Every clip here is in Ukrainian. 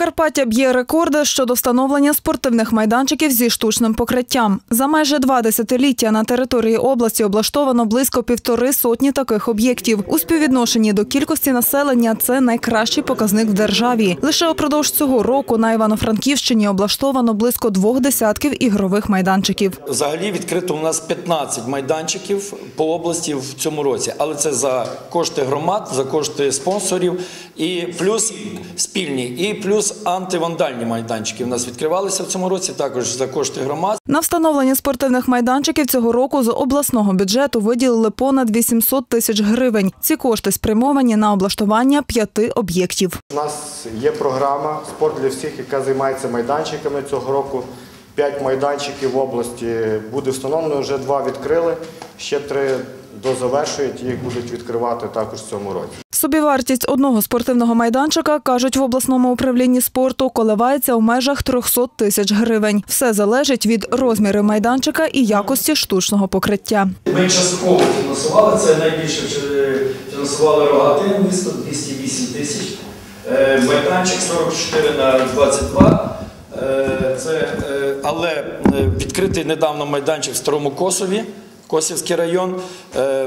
Закарпаття б'є рекорди щодо встановлення спортивних майданчиків зі штучним покриттям. За майже два десятиліття на території області облаштовано близько півтори сотні таких об'єктів. У співвідношенні до кількості населення це найкращий показник в державі. Лише упродовж цього року на Івано-Франківщині облаштовано близько двох десятків ігрових майданчиків. Взагалі відкрито у нас 15 майданчиків по області в цьому році, але це за кошти громад, за кошти спонсорів і плюс спільні, і плюс антивандальні майданчики. У нас відкривалися в цьому році також за кошти громад. На встановлення спортивних майданчиків цього року з обласного бюджету виділили понад 800 тисяч гривень. Ці кошти спрямовані на облаштування п'яти об'єктів. У нас є програма Спорт для всіх, яка займається майданчиками цього року. П'ять майданчиків в області буде встановлено, вже два відкрили, ще три дозавершують, їх будуть відкривати також в цьому році. Собівартість одного спортивного майданчика, кажуть в обласному управлінні спорту, коливається у межах 300 тисяч гривень. Все залежить від розміру майданчика і якості штучного покриття. Ми частково фінансували, це найбільше е, фінансували рогатин місто 208 тисяч, Е, майданчик 44 на 22. Е, Це, але відкритий недавно майданчик в Старому Косові, Косівський район.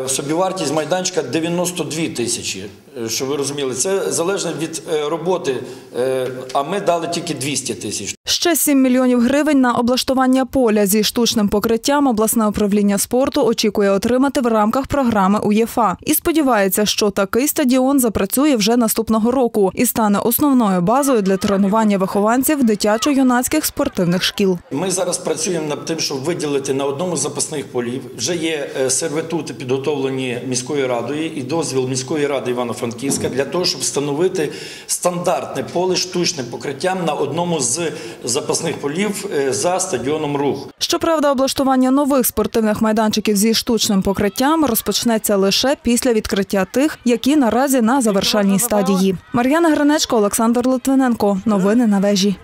Собівартість майданчика 92 тисячі. Е, Щоб ви розуміли, це залежить від е, роботи, е, а ми дали тільки 200 тисяч. Ще 7 мільйонів гривень на облаштування поля зі штучним покриттям обласне управління спорту очікує отримати в рамках програми УЄФА. І сподівається, що такий стадіон запрацює вже наступного року і стане основною базою для тренування вихованців дитячо-юнацьких спортивних шкіл. Ми зараз працюємо над тим, щоб виділити на одному з запасних полів. Вже є сервітути підготовлені міською радою і дозвіл міської ради Івано-Франківська для того, щоб встановити стандартне поле штучним покриттям на одному з запасних полів е, за стадіоном рух. Щоправда, облаштування нових спортивних майданчиків зі штучним покриттям розпочнеться лише після відкриття тих, які наразі на завершальній стадії. Мар'яна Гринечко, Олександр Литвиненко. Новини на вежі.